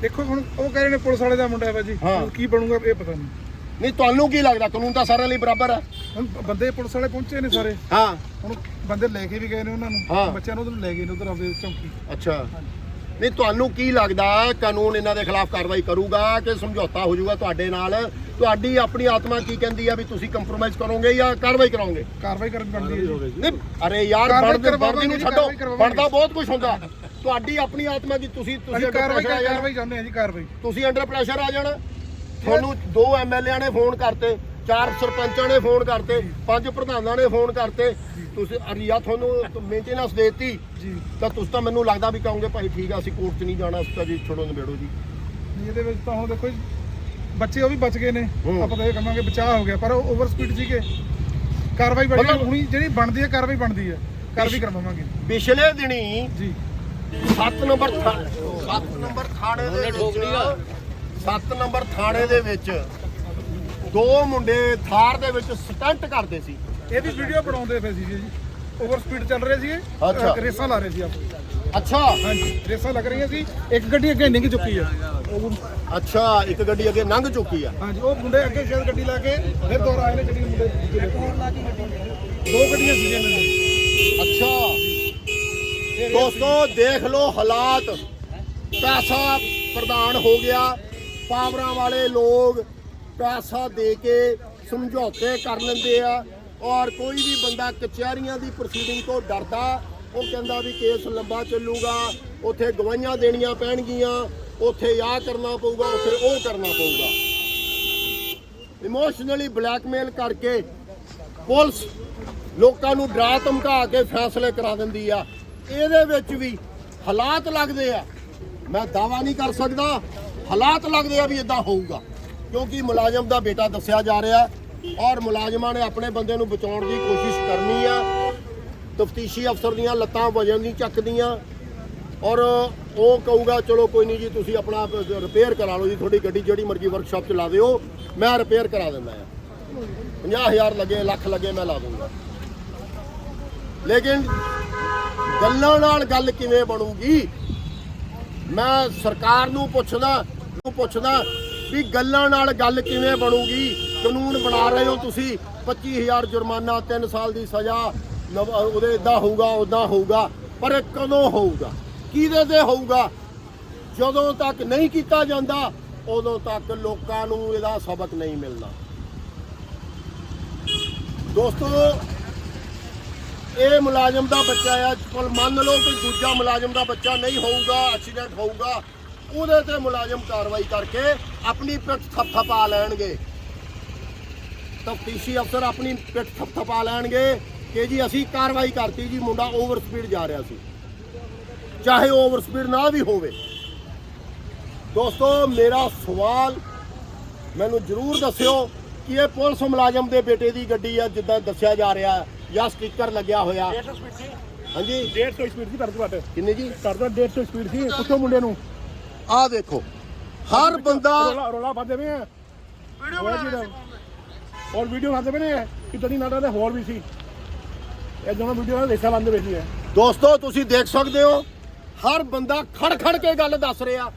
ਦੇਖੋ ਹੁਣ ਉਹ ਕਹਿ ਰਹੇ ਨੇ ਪੁਲਿਸ ਵਾਲੇ ਦਾ ਮੁੰਡਾ ਹੈ ਭਾਜੀ ਹਾਂ। ਹੁਣ ਕੀ ਬਣੂਗਾ ਇਹ ਪਤਾ ਨਹੀਂ। ਨਹੀਂ ਤੁਹਾਨੂੰ ਕੀ ਲੱਗਦਾ? ਕਾਨੂੰਨ ਤਾਂ ਸਾਰਿਆਂ ਲਈ ਬਰਾਬਰ ਹੈ ਹੁਣ ਬੰਦੇ ਪੁਲਿਸ ਵਾਲੇ ਪਹੁੰਚੇ ਨੇ ਸਾਰੇ। ਹਾਂ। ਹੁਣ ਬੰਦੇ ਲੈ ਕੇ ਵੀ ਗਏ ਨੇ ਉਹਨਾਂ ਨੂੰ। ਬੱਚਿਆਂ ਨੂੰ ਉਧਰ ਲੈ ਗਏ ਨੇ ਉਧਰ ਆਪਦੇ ਚੌਂਕੀ। ਅੱਛਾ। ਨਹੀਂ ਤੁਹਾਨੂੰ ਕੀ ਲੱਗਦਾ ਕਾਨੂੰਨ ਇਹਨਾਂ ਦੇ ਖਿਲਾਫ ਕਾਰਵਾਈ ਕਰੂਗਾ ਕਿ ਸਮਝੌਤਾ ਹੋ ਜਾਊਗਾ ਤੁਹਾਡੇ ਨਾਲ? ਤੁਹਾਡੀ ਆਪਣੀ ਆਤਮਾ ਕੀ ਕਹਿੰਦੀ ਆ ਵੀ ਤੁਸੀਂ ਕੰਪਰੋਮਾਈਜ਼ ਕਰੋਗੇ ਜਾਂ ਕਾਰਵਾਈ ਕਰਾਓਗੇ? ਕਾਰਵਾਈ ਕਰਨ ਬਣਦੀ ਹੈ ਨਹੀਂ ਅਰੇ ਯਾਰ ਕਾਰਵਾਈ ਬਣਦੇ ਬਣਦੀ ਨੂੰ ਛੱਡੋ। ਬਣਦਾ ਬਹੁਤ ਕੁਝ ਹੁੰਦਾ। ਤੁਹਾਡੀ ਆਪਣੀ ਆਤਮਾ ਕੀ ਤੁਸੀਂ ਤੁਸੀਂ ਕਾਰਵਾਈ ਆ। ਕਾਰਵਾਈ ਹਾਂ ਜੀ ਕਾਰਵਾਈ। ਤੁਸੀਂ ਅੰਡਰ ਪ੍ਰੈਸ਼ਰ ਆ ਜਾਣਾ। ਤੁਹਾਨੂੰ ਦੋ ਐਮਐਲਏਆਂ ਨੇ ਫੋਨ ਕਰਤੇ ਚਾਰ ਸਰਪੰਚਾਂ ਨੇ ਫੋਨ ਕਰਤੇ ਪੰਜ ਪ੍ਰਧਾਨਾਂ ਨੇ ਫੋਨ ਕਰਤੇ। ਤੁਸੀਂ ਅਰੀਆ ਤੁਹਾਨੂੰ ਮੇਨਟੇਨੈਂਸ ਦੇਤੀ ਜੀ। ਤਾਂ ਤੁਸੀਂ ਤਾਂ ਮੈਨੂੰ ਲੱਗਦਾ ਵੀ ਕਹੋਗੇ ਭਾਈ ਠੀਕ ਆ ਅਸੀਂ ਕੋਰਟ 'ਚ ਨਹੀਂ ਜਾਣਾ ਅਸੀਂ ਤਾਂ ਜੀ ਛੋੜੋ ਨਿਬੇੜੋ ਜੀ। ਨਹੀਂ, ਇਹਦੇ ਵਿੱਚ ਤਾਂ ਹੁਣ ਦੇਖੋ ਜੀ ਬੱਚੇ ਉਹ ਵੀ ਬਚ ਗਏ ਨੇ। ਹੂੰ। ਆਪਾਂ ਤਾਂ ਇਹ ਕਹਾਂਗੇ ਬਚਾਅ ਹੋ ਗਿਆ ਪਰ ਉਹ ਓਵਰ ਸਪੀਡ ਸੀਗੇ। ਕਾਰਵਾਈ ਬੜੀ ਮਤਲਬ- ਹੁਣੀ ਜਿਹੜੀ ਬਣਦੀ ਹੈ ਕਾਰਵਾਈ ਬਣਦੀ ਹੈ ਕਾਰਵਾਈ ਕਰਵਾਵਾਂਗੇ। ਪਿਛਲੇ ਦਿਨੀ ਜੀ। 7 ਨੰਬਰ 7 ਨੰਬਰ ਥਾਣੇ ਦੇ ਵਿੱਚ 7 ਨੰਬਰ ਥਾਣੇ ਦੇ ਵਿੱਚ ਦੋ ਮੁੰਡੇ ਥਾਰ ਦੇ ਵਿੱਚ ਸਟੰਟ ਕਰਦੇ ਸੀ। ਇਹਦੀ ਵੀਡੀਓ ਬਣਾਉਂਦੇ ਪਏ ਸੀ ਜੀ। ਓਵਰ ਸਪੀਡ ਚੱਲ ਰਹੇ ਸੀਗੇ। ਅੱਛਾ। ਰੇਸਾਂ ਲਾ ਰਹੇ ਸੀ ਆਪ। ਅੱਛਾ। ਹਾਂਜੀ ਰੇਸਾਂ ਲੱਗ ਰਹੀਆਂ ਸੀ। ਇੱਕ ਗੱਡੀ ਅੱਗੇ ਨਿੰਗ ਚੁੱਕੀ ਉਹ ਅੱਛਾ ਇੱਕ ਗੱਡੀ ਅੱਗੇ ਲੰਘ ਚੁੱਕੀ ਆ। ਹਾਂਜੀ ਉਹ ਮੁੰਡੇ ਅੱਗੇ ਸ਼ਾਇਦ ਗੱਡੀ ਲਾ ਕੇ ਫਿਰ ਦੁਬਾਰਾ ਆਏ ਨੇ ਜਿਹੜੀ ਮੁੰਡੇ ਦੂਜੇ ਲੈ ਕੇ। ਦੋ ਗੱਡੀਆਂ ਸੀਗੀਆਂ ਇਹਨਾਂ ਦੀਆਂ। ਅੱਛਾ। ਦੋਸਤੋ ਦੇਖ ਲਓ ਹਾਲਾਤ। ਪੈਸਾ ਪ੍ਰਦਾਨ ਹੋ ਗਿਆ। ਪਾਵਰਾਂ ਵਾਲੇ ਲੋਕ ਪੈਸਾ ਦੇ ਕੇ ਸਮਝੌਤੇ ਕਰ ਲੈਂਦੇ ਆ। ਔਰ ਕੋਈ ਵੀ ਬੰਦਾ ਕਚਹਿਰੀਆਂ ਦੀ ਪ੍ਰੋਸੀਡਿੰਗ ਤੋਂ ਡਰਦਾ, ਉਹ ਕਹਿੰਦਾ ਵੀ ਕੇਸ ਲੰਬਾ ਚੱਲੂਗਾ, ਉੱਥੇ ਗਵਾਹੀਆਂ ਦੇਣੀਆਂ ਪੈਣਗੀਆਂ, ਉੱਥੇ ਆਹ ਕਰਨਾ ਪਊਗਾ, ਉੱਥੇ ਉਹ ਕਰਨਾ ਪਊਗਾ। ਇਮੋਸ਼ਨਲੀ ਬਲੈਕਮੇਲ ਕਰਕੇ ਪੁਲਿਸ ਲੋਕਾਂ ਨੂੰ ਡਰਾ ਧਮਕਾ ਕੇ ਫੈਸਲੇ ਕਰਾ ਦਿੰਦੀ ਆ। ਇਹਦੇ ਵਿੱਚ ਵੀ ਹਾਲਾਤ ਲੱਗਦੇ ਆ। ਮੈਂ ਦਾਵਾ ਨਹੀਂ ਕਰ ਸਕਦਾ। ਹਾਲਾਤ ਲੱਗਦੇ ਆ ਵੀ ਇਦਾਂ ਹੋਊਗਾ। ਕਿਉਂਕਿ ਮੁਲਾਜ਼ਮ ਦਾ ਬੇਟਾ ਦੱਸਿਆ ਜਾ ਰਿਹਾ ਔਰ ਮੁਲਾਜ਼ਮਾਂ ਨੇ ਆਪਣੇ ਬੰਦੇ ਨੂੰ ਬਚਾਉਣ ਦੀ ਕੋਸ਼ਿਸ਼ ਕਰਨੀ ਆ। ਤਫਤੀਸ਼ੀ ਅਫਸਰ ਦੀਆਂ ਲੱਤਾਂ ਵਜਨ ਨਹੀਂ ਚੱਕਦੀਆਂ। ਔਰ ਉਹ ਕਹੂਗਾ, ਚਲੋ ਕੋਈ ਨਹੀਂ ਜੀ, ਤੁਸੀਂ ਆਪਣਾ ਰਿਪੇਅਰ ਕਰਾ ਲਓ ਜੀ, ਤੁਹਾਡੀ ਗੱਡੀ ਜਿਹੜੀ ਮਰਜ਼ੀ ਵਰਕਸ਼ਾਪ 'ਚ ਲਾ ਦਿਓ ਮੈਂ ਰਿਪੇਅਰ ਕਰਾ ਦਿੰਦਾ ਆ। 50000 ਲੱਗੇ, ਲੱਖ ਲੱਗੇ ਮੈਂ ਲਾ ਦੂੰਗਾ। ਲੇਕਿਨ ਗੱਲਾਂ ਨਾਲ ਗੱਲ ਕਿਵੇਂ ਬਣੂਗੀ? ਮੈਂ ਸਰਕਾਰ ਨੂੰ ਪੁੱਛਦਾ ਨੂੰ ਪੁੱਛਦਾ ਵੀ ਗੱਲਾਂ ਨਾਲ ਗੱਲ ਕਿਵੇਂ ਬਣੂਗੀ? ਕਾਨੂੰਨ ਬਣਾ ਰਹੇ ਹੋ ਤੁਸੀਂ। 25000 ਜੁਰਮਾਨਾ 3 ਸਾਲ ਦੀ ਸਜ਼ਾ, ਨਵ- ਉਹਦੇ ਇਦਾਂ ਹੋਊਗਾ ਉਦਾਂ ਹੋਊਗਾ, ਪਰ ਇਹ ਕਦੋਂ ਹੋਊਗਾ? ਕਿਹਦੇ ਤੇ ਹੋਊਗਾ? ਜਦੋਂ ਤੱਕ ਨਹੀਂ ਕੀਤਾ ਜਾਂਦਾ, ਉਦੋਂ ਤੱਕ ਲੋਕਾਂ ਨੂੰ ਇਹਦਾ ਸਬਕ ਨਹੀਂ ਮਿਲਦਾ ਦੋਸਤੋ, ਇਹ ਮੁਲਾਜ਼ਮ ਦਾ ਬੱਚਾ ਆ। ਕੋਲ ਮੰਨ ਲਓ ਕੋਈ ਦੂਜਾ ਮੁਲਾਜ਼ਮ ਦਾ ਬੱਚਾ ਨਹੀਂ ਹੋਊਗਾ ਐਕਸੀਡੈਂਟ ਹੋਊਗਾ, ਉਹਦੇ ਤੇ ਮੁਲਾਜ਼ਮ ਕਾਰਵਾਈ ਕਰਕੇ ਆਪਣੀ ਪਿੱਠ ਥਪਥਪਾ ਲੈਣਗੇ। ਤਫਤੀਸ਼ੀ ਅਫਸਰ ਆਪਣੀ ਪਿੱਠ ਥਪਥਪਾ ਲੈਣਗੇ ਕਿ ਜੀ ਅਸੀਂ ਕਾਰਵਾਈ ਕਰਤੀ ਜੀ ਮੁੰਡਾ ਓਵਰ ਸਪੀਡ ਜਾ ਰਿਹਾ ਸੀ। ਚਾਹੇ ਓਵਰ ਸਪੀਡ ਨਾ ਵੀ ਹੋਵੇ। ਦੋਸਤੋ ਮੇਰਾ ਸਵਾਲ ਮੈਨੂੰ ਜ਼ਰੂਰ ਦੱਸਿਓ ਕਿ ਇਹ ਪੁਲਿਸ ਮੁਲਾਜ਼ਮ ਦੇ ਬੇਟੇ ਦੀ ਗੱਡੀ ਆ ਜਿੱਦਾਂ ਦੱਸਿਆ ਜਾ ਰਿਹਾ ਜਾਂ ਸਟicker ਲੱਗਿਆ ਹੋਇਆ। ਹਾਂਜੀ? 150 ਸਪੀਡ ਸੀ ਕਰਦੇ ਬਾਟ ਕਿੰਨੇ ਜੀ? ਕਰਦਾ 150 ਸਪੀਡ ਸੀ ਪੁੱਛੋ ਮੁੰਡੇ ਨੂੰ। ਆਹ ਦੇਖੋ ਹਰ ਬੰਦਾ ਰੋਲਾ ਰੋਲਾ ਪਾਦੇ ਵੇ ਔਰ ਵੀਡੀਓ ਬਣਾਉਂਦੇ ਪਏ ਨੇ ਕਿ ਤੜੀ ਨਾਟਾ ਦੇ ਹੋਰ ਵੀ ਸੀ ਇਹ ਦੋਨੋਂ ਵੀਡੀਓ ਨਾਲ ਲੇਸਾ ਲਾਉਂਦੇ ਪਏ ਸੀ ਦੋਸਤੋ ਤੁਸੀਂ ਦੇਖ ਸਕਦੇ ਹੋ ਹਰ ਬੰਦਾ ਖੜ ਖੜ ਕੇ ਗੱਲ ਦੱਸ ਰਿਹਾ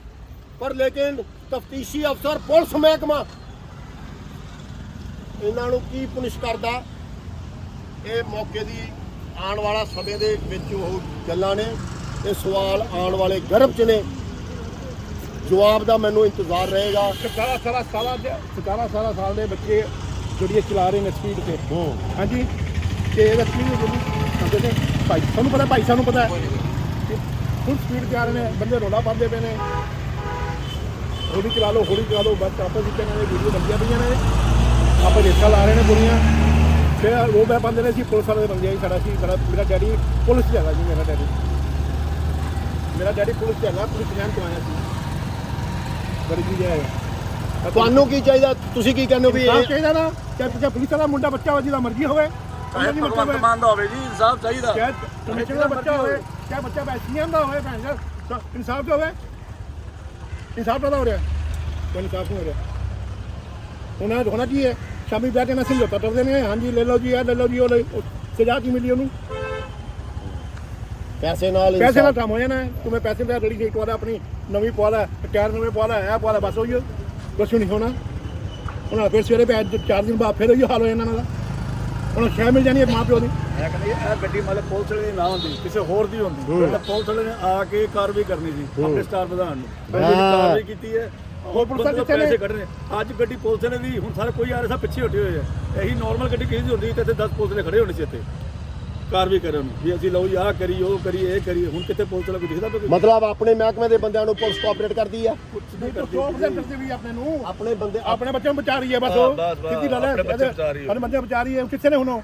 ਪਰ ਲੇਕਿਨ ਤਫਤੀਸ਼ੀ ਅਫਸਰ ਪੁਲਿਸ ਮਹਿਕਮਾ ਇਹਨਾਂ ਨੂੰ ਕੀ ਪੁਨਿਸ਼ ਕਰਦਾ ਇਹ ਮੌਕੇ ਦੀ ਆਉਣ ਵਾਲਾ ਸਮੇਂ ਦੇ ਵਿੱਚ ਉਹ ਗੱਲਾਂ ਨੇ ਇਹ ਸਵਾਲ ਆਉਣ ਵਾਲੇ ਗਰਭ ਚ ਨੇ ਜਵਾਬ ਦਾ ਮੈਨੂੰ ਇੰਤਜ਼ਾਰ ਰਹੇਗਾ 17 ਸਾਲਾਂ ਸਾਲਾਂ ਦੇ 17 ਸਾਲਾਂ ਸਾਲ ਦੇ ਬੱਚੇ ਜਿਹੜੀਆਂ ਚਲਾ ਰਹੇ ਨੇ ਸਪੀਡ ਤੇ। ਹਾਂਜੀ? ਤੇ ਇਹਦਾ ਸਪੀਡ ਜਿਹੜੀ ਕਹਿੰਦੇ ਨੇ ਭਾਈ ਸਾਨੂੰ ਪਤਾ ਭਾਈ ਸਾਨੂੰ ਪਤਾ ਹੈ। ਫੁੱਲ ਸਪੀਡ ਤੇ ਆ ਰਹੇ ਨੇ ਬੰਦੇ ਰੋਲਾ ਪਾਉਂਦੇ ਪਏ ਨੇ। ਹੌਲੀ ਚਲਾ ਲਓ ਹੌਲੀ ਚਲਾ ਲਓ ਬਸ ਆਪਸ ਵਿੱਚ ਇਹਨਾਂ ਦੇ ਵੀਡੀਓ ਲੱਗੀਆਂ ਪਈਆਂ ਨੇ। ਆਪਾਂ ਰੇਸਾ ਲਾ ਰਹੇ ਨੇ ਬੁਰੀਆਂ। ਫਿਰ ਉਹ ਬੈ ਬੰਦੇ ਨੇ ਸੀ ਪੁਲਿਸ ਵਾਲੇ ਦੇ ਬੰਦੇ ਆ ਜੀ ਸਾਡਾ ਸੀ ਸਾਡਾ ਮੇਰਾ ਡੈਡੀ ਪੁਲਿਸ 'ਚ ਹੈਗਾ ਜੀ ਮੇਰਾ ਡੈਡੀ। ਮੇਰਾ ਡੈਡੀ ਪੁਲਿਸ 'ਚ ਹੈਗਾ ਪੁਲਿਸ ਜਾਨ ਤੋਂ ਆਇਆ ਸੀ। ਬੜੀ ਜੀ ਹੈ ਤੁਹਾਨੂੰ ਕੀ ਚਾਹੀਦਾ? ਤੁਸੀਂ ਕੀ ਕਹਿੰਦੇ ਹੋ ਵੀ ਇਹ ਚਾਹੀਦਾ ਨਾ। ਚਾਹੇ ਚਾਹੇ ਪੁਲਿਸ ਵਾਲਾ ਮੁੰਡਾ ਬੱਚਾ ਹੋਵੇ ਜਿਹਦਾ ਮਰਜ਼ੀ ਹੋਵੇ ਉਹਦਾ ਨਹੀਂ ਮਤਲਬ ਹੈ ਮਾਨ ਦਾ ਹੋਵੇ ਜੀ ਇਨਸਾਫ ਚਾਹੀਦਾ। ਚਾਹੇ ਕਮਿਸ਼ਨ ਦਾ ਬੱਚਾ ਹੋਵੇ ਚਾਹੇ ਬੱਚਾ ਬੈਸੀਆਂ ਦਾ ਹੋਵੇ ਭੈਣ ਦਾ ਇਨਸਾਫ ਹੋਵੇ। ਇਨਸਾਫ ਤਾਂ ਹੋ ਰਿਹਾ। ਕੋਈ ਇਨਸਾਫ ਨਹੀਂ ਹੋ ਰਿਹਾ। ਉਹਨਾਂ ਹੋਣਾ ਕੀ ਹੈ? ਸ਼ਾਮੀ ਬੈਠ ਕੇ ਨਾ ਸਮਝੌਤਾ ਕਰਦੇ ਨੇ ਹਾਂਜੀ ਲੈ ਲਓ ਜੀ ਇਹ ਲੈ ਲਓ ਜੀ ਉਹ ਸਜ਼ਾ ਕੀ ਮਿਲੀ ਉਹਨੂੰ? ਪੈਸੇ ਨਾਲ ਪੈਸੇ ਨਾਲ। ਕੰਮ ਹੋ ਜਾਣਾ। ਮੈਂ ਪੈਸੇ ਦਾ ਰੜੀ ਸੀਟ ਵਾਲਾ ਆਪਣੀ ਨਵੀਂ ਪਵਾ ਲੈ ਟਾਇਰ ਨਵੇਂ ਪਵਾ ਲੈ ਇਹ ਪਵਾ ਲੈ ਬਸ ਹੋਈ ਕੁਛ ਨਹੀਂ ਹੋਣਾ। ਉਹਨਾਂ ਦਾ ਫਿਰ ਸਵੇਰੇ ਪੈ ਚਾਰ ਦਿਨ ਬਾਅਦ ਫਿਰ ਉਹੀ ਹਾਲ ਹੋ ਜਾਣਾ ਇਹਨਾਂ ਦਾ। ਉਹਨਾਂ ਸ਼ਹਿ ਮਿਲ ਜਾਣੀ ਹੈ ਮਾਂ ਪਿਓ ਦੀ। ਮੈਂ ਕਹਿੰਦਾ ਇਹ ਗੱਡੀ ਮਤਲਬ ਪੁਲਿਸ ਵਾਲੇ ਦੀ ਨਾ ਹੁੰਦੀ ਕਿਸੇ ਹੋਰ ਦੀ ਹੁੰਦੀ। ਪਹਿਲਾਂ ਪੁਲਿਸ ਵਾਲੇ ਨੇ ਆ ਕੇ ਕਾਰਵਾਈ ਕਰਨੀ ਸੀ ਆਪਣੇ ਸਟਾਰ ਵਧਾਉਣ ਨੂੰ। ਪਰ ਜਿਹੜੀ। ਕਾਰਵਾਈ ਕੀਤੀ ਹੈ ਹੋਰ ਪੁਲਿਸ ਵਾਲੇ ਬੰਦੇ ਕਿੱਥੇ ਨੇ? ਪੈਸੇ ਕੱਢ ਰਹੇ ਅੱਜ ਗੱਡੀ ਪੁਲਿਸ ਵਾਲੇ ਦੀ ਹੁਣ ਸਾਰੇ ਕੋਈ ਆ ਰਿਹਾ ਸਭ ਪਿੱਛੇ ਹਟੇ ਹੋਏ ਆ। ਇਹੀ ਨਾਰਮਲ ਗੱਡੀ ਕਿਸੇ ਦੀ ਹੁੰਦੀ ਤੇ ਇੱਥੇ 10 ਪੁਲਿਸ ਵਾਲੇ ਖੜੇ ਹੋਣੇ ਸੀ ਇੱਥੇ। ਕਾਰਵਾਈ ਕਰਨ ਨੂੰ ਵੀ ਅਸੀਂ ਲਓ ਜੀ ਆਹ ਕਰੀ ਉਹ ਕਰੀ ਇਹ ਕਰੀ ਹੁਣ ਕਿਤੇ ਪੁਲਿਸ ਵਾਲਾ ਕੋਈ ਦਿਖਦਾ ਪਿਆ ਕੋਈ? ਮਤਲਬ ਆਪਣੇ ਮਹਿਕਮੇ ਦੇ ਬੰਦਿਆਂ ਨੂੰ ਪੁਲਿਸ ਕੋਆਪਰੇਟ ਕਰਦੀ ਆ? ਕੁਝ ਨਹੀਂ ਕਰਦੀ 100% ਕਰਦੇ ਵੀ ਆਪਣੇ ਨੂੰ। ਆਪਣੇ ਬੰਦੇ ਆਪਣੇ ਬੱਚਿਆਂ ਨੂੰ ਬਚਾ ਰਹੀ ਹੈ ਬਸ ਹਾਂ, ਉਹ। ਬਸ, ਬਸ, ਸਿੱਧੀ ਗੱਲ ਹੈ। ਆਪਣੇ ਬੱਚੇ ਬਚਾ ਰਹੀ ਹੈ। ਆਪਣੇ ਬੱਚੇ ਬਚਾ ਰਹੀ ਹੈ। ਕਿੱਥੇ ਨੇ ਹੁਣ ਉਹ?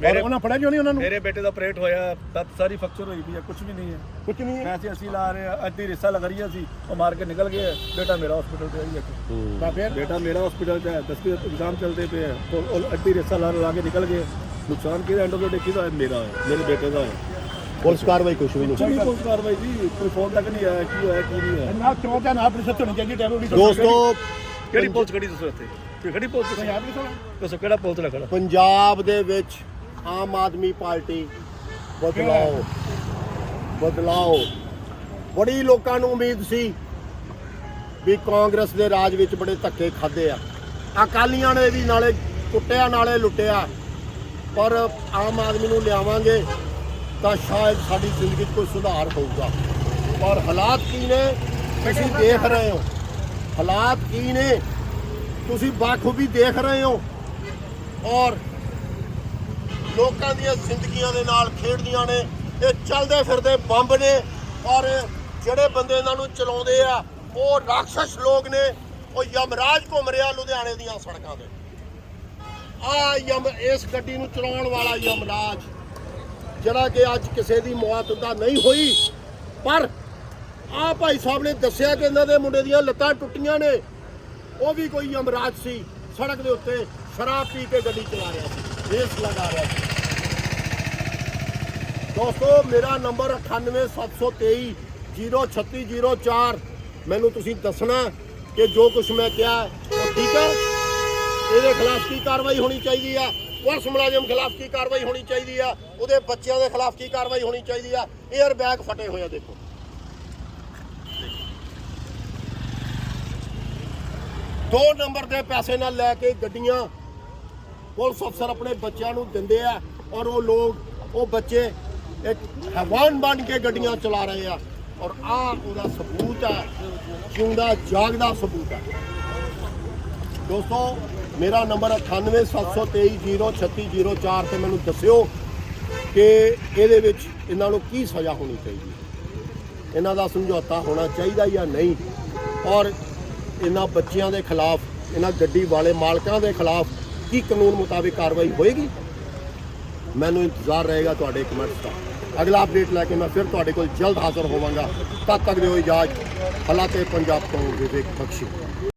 ਮੇਰੇ- ਉਹਨਾਂ ਫੜਿਆ ਕਿਉਂ ਨਹੀਂ ਉਹਨਾਂ ਨੂੰ? ਮੇਰੇ ਬੇਟੇ ਦਾ ਆਪਰੇਟ ਹੋਇਆ ਤਦ ਸਾਰੀ ਫ੍ਰੈਕਚਰ ਹੋਈ ਵੀ ਹੈ ਕੁਝ ਵੀ ਨਹੀਂ ਹੈ। ਕੁਝ ਨਹੀਂ ਹੈ। ਪੈਸੇ ਅਸੀਂ ਲਾ ਰਹੇ ਆ ਅੱਧੀ ਰਿਸਾ ਲੱਗ ਰਹੀ ਸੀ ਉਹ ਮਾਰ ਕੇ ਨਿਕਲ ਗਏ ਬੇਟਾ ਮੇਰਾ ਹਸਪੀਟਲ ਤੇ ਆਈ ਹੈ ਤਾਂ ਫਿਰ? ਬੇਟਾ ਮੇਰਾ ਹਸਪੀਟਲ ਤੇ ਹੈ ਦਸਵੀਂ ਚੱਲਦੇ ਪਏ ਆ तो ਉਹ ਅੱਧੀ ਰਿਸਾ ਲਾ ਲਾ ਕੇ ਨਿਕਲ ਗਏ। ਨੁਕਸਾਨ ਕਿਹਦਾ ਐਂਡ ਆਫ ਦ ਡੇ ਕਿਹਦਾ ਮੇਰਾ ਹੈ ਮੇਰੇ ਬੇਟੇ ਦਾ ਹੈ। ਪੁਲਿਸ ਕਾਰਵਾਈ ਕੁਝ ਵੀ ਨਹੀਂ। ਪੁਲਿਸ ਕਾਰਵਾਈ ਜੀ ਕੋਈ ਫੋਨ ਤੱਕ ਨਹੀਂ ਆਇਆ ਕੀ ਹੋਇਆ ਕੀ ਨਹੀਂ ਹੋਇਆ। ਨਾ ਚੋਰ ਦਾ ਨਾ ਪੁਲਿਸ ਹੋਣੀ ਚਾਹੀਦੀ ਟੈਰੋ ਦੀ ਦੋਸਤੋ ਕਿਹੜੀ ਪੁਲਿਸ ਖੜੀ ਦੱਸੋ ਇੱਥੇ ਕੋਈ ਖੜੀ ਪੁਲਿਸ ਪੰਜਾਬ ਦੀ। ਸੋਣਾ ਦੱਸੋ ਕਿਹੜਾ ਪੁਲਿਸ ਖੜਾ? ਪੰਜਾਬ ਦੇ ਵਿੱਚ ਆਮ ਆਦਮੀ ਪਾਰਟੀ ਬਦਲਾਓ। ਬਦਲਾਓ। ਬੜੀ ਲੋਕਾਂ ਨੂੰ ਉਮੀਦ ਸੀ ਵੀ ਕਾਂਗਰਸ ਦੇ ਰਾਜ ਵਿੱਚ ਬੜੇ ਧੱਕੇ ਖਾਦੇ ਆ। ਅਕਾਲੀਆਂ ਨੇ ਵੀ ਨਾਲੇ ਕੁੱਟਿਆ ਨਾਲੇ ਲੁੱਟਿਆ। ਪਰ ਆਮ ਆਦਮੀ ਨੂੰ ਲਿਆਵਾਂਗੇ ਤਾਂ ਸ਼ਾਇਦ ਸਾਡੀ ਜ਼ਿੰਦਗੀ 'ਚ ਕੋਈ ਸੁਧਾਰ ਹੋਊਗਾ। ਪਰ ਹਾਲਾਤ ਕੀ ਨੇ? ਤੁਸੀਂ ਦੇਖ ਰਹੇ ਹੋ। ਹਾਲਾਤ ਕੀ ਨੇ? ਤੁਸੀਂ ਬਾਖੂਬੀ ਦੇਖ ਰਹੇ ਹੋ। ਔਰ ਲੋਕਾਂ ਦੀਆਂ ਜ਼ਿੰਦਗੀਆਂ ਦੇ ਨਾਲ ਖੇਡਦੀਆਂ ਨੇ। ਇਹ ਚੱਲਦੇ ਫਿਰਦੇ ਬੰਬ ਨੇ। ਔਰ ਜਿਹੜੇ ਬੰਦੇ ਇਹਨਾਂ ਨੂੰ ਚਲਾਉਂਦੇ ਆ, ਉਹ ਰਾਖਸ਼ ਲੋਕ ਨੇ। ਉਹ ਯਮਰਾਜ ਘੁੰਮ ਰਿਹਾ ਲੁਧਿਆਣੇ ਦੀਆਂ ਸੜਕਾਂ ਤੇ। ਆ ਯਮ, ਇਸ ਗੱਡੀ ਨੂੰ ਚਲਾਉਣ ਵਾਲਾ ਯਮਰਾਜ, ਜਿਹੜਾ ਕਿ ਅੱਜ ਕਿਸੇ ਦੀ ਮੌਤ ਤਾਂ ਨਹੀਂ ਹੋਈ, ਪਰ ਆ ਭਾਈ ਸਾਹਿਬ ਨੇ ਦੱਸਿਆ ਕਿ ਇਹਨਾਂ ਦੇ ਮੁੰਡੇ ਦੀਆਂ ਲੱਤਾਂ ਟੁੱਟੀਆਂ ਨੇ। ਉਹ ਵੀ ਕੋਈ ਯਮਰਾਜ ਸੀ, ਸੜਕ ਦੇ ਉੱਤੇ ਸ਼ਰਾਬ ਪੀ ਕੇ ਗੱਡੀ ਚਲਾ ਰਿਹਾ ਸੀ ਰੇਸ ਲਗਾ ਰਿਹਾ ਸੀ। ਦੋਸਤੋ, ਮੇਰਾ ਨੰਬਰ 98723 03604 ਮੈਨੂੰ ਤੁਸੀਂ ਦੱਸਣਾ ਕਿ ਜੋ ਕੁਝ ਮੈਂ ਕਿਹਾ, ਉਹ ਠੀਕ ਹੈ? ਇਹਦੇ ਖਿਲਾਫ ਕੀ ਕਾਰਵਾਈ ਹੋਣੀ ਚਾਹੀਦੀ ਆ? ਪੁਲਿਸ ਮੁਲਾਜ਼ਮ ਖਿਲਾਫ ਕੀ ਕਾਰਵਾਈ ਹੋਣੀ ਚਾਹੀਦੀ ਆ? ਉਹਦੇ ਬੱਚਿਆਂ ਦੇ ਖਿਲਾਫ ਕੀ ਕਾਰਵਾਈ ਹੋਣੀ ਚਾਹੀਦੀ ਆ? 에ਅਰ ਬੈਗ ਫਟੇ ਹੋਏ ਆ, ਦੇਖੋ। ਦੋ ਨੰਬਰ ਦੇ ਪੈਸੇ ਨਾਲ ਲੈ ਕੇ ਗੱਡੀਆਂ ਪੁਲਿਸ ਅਫਸਰ ਆਪਣੇ ਬੱਚਿਆਂ ਨੂੰ ਦਿੰਦੇ ਆ ਔਰ ਉਹ ਲੋਕ, ਉਹ ਬੱਚੇ ਇੱਕ ਹੈਵਾਨ ਬਣ ਕੇ ਗੱਡੀਆਂ ਚਲਾ ਰਹੇ ਆ। ਔਰ ਆ ਉਹਦਾ ਸਬੂਤ ਆ, ਜਿਉਂਦਾ ਜਾਗਦਾ ਸਬੂਤ ਆ। ਦੋਸਤੋ ਮੇਰਾ ਨੰਬਰ 9873203604 ਤੇ ਮੈਨੂੰ ਦੱਸਿਓ ਕਿ ਇਹਦੇ ਵਿੱਚ ਇਹਨਾਂ ਨੂੰ ਕੀ ਸਜ਼ਾ ਹੋਣੀ ਚਾਹੀਦੀ ਹੈ। ਇਹਨਾਂ ਦਾ ਸਮਝੌਤਾ ਹੋਣਾ ਚਾਹੀਦਾ ਜਾਂ ਨਹੀਂ? ਔਰ ਇਹਨਾਂ ਬੱਚਿਆਂ ਦੇ ਖਿਲਾਫ, ਇਹਨਾਂ ਗੱਡੀ ਵਾਲੇ ਮਾਲਕਾਂ ਦੇ ਖਿਲਾਫ ਕੀ ਕਾਨੂੰਨ ਮੁਤਾਬਿਕ ਕਾਰਵਾਈ ਹੋਏਗੀ? ਮੈਨੂੰ ਇੰਤਜ਼ਾਰ ਰਹੇਗਾ ਤੁਹਾਡੇ ਕਮੈਂਟਸ ਦਾ। ਅਗਲਾ ਅਪਡੇਟ ਲੈ ਕੇ ਮੈਂ ਫਿਰ ਤੁਹਾਡੇ ਕੋਲ ਜਲਦ ਹਾਜ਼ਰ ਹੋਵਾਂਗਾ। ਤਦ ਤੱਕ ਦਿਓ ਇਜਾਜ਼ਤ। ਹਾਲਾਤੇ ਪੰਜਾਬ ਤੋਂ ਵਿਵੇਕ ਬਖਸ਼ੀ।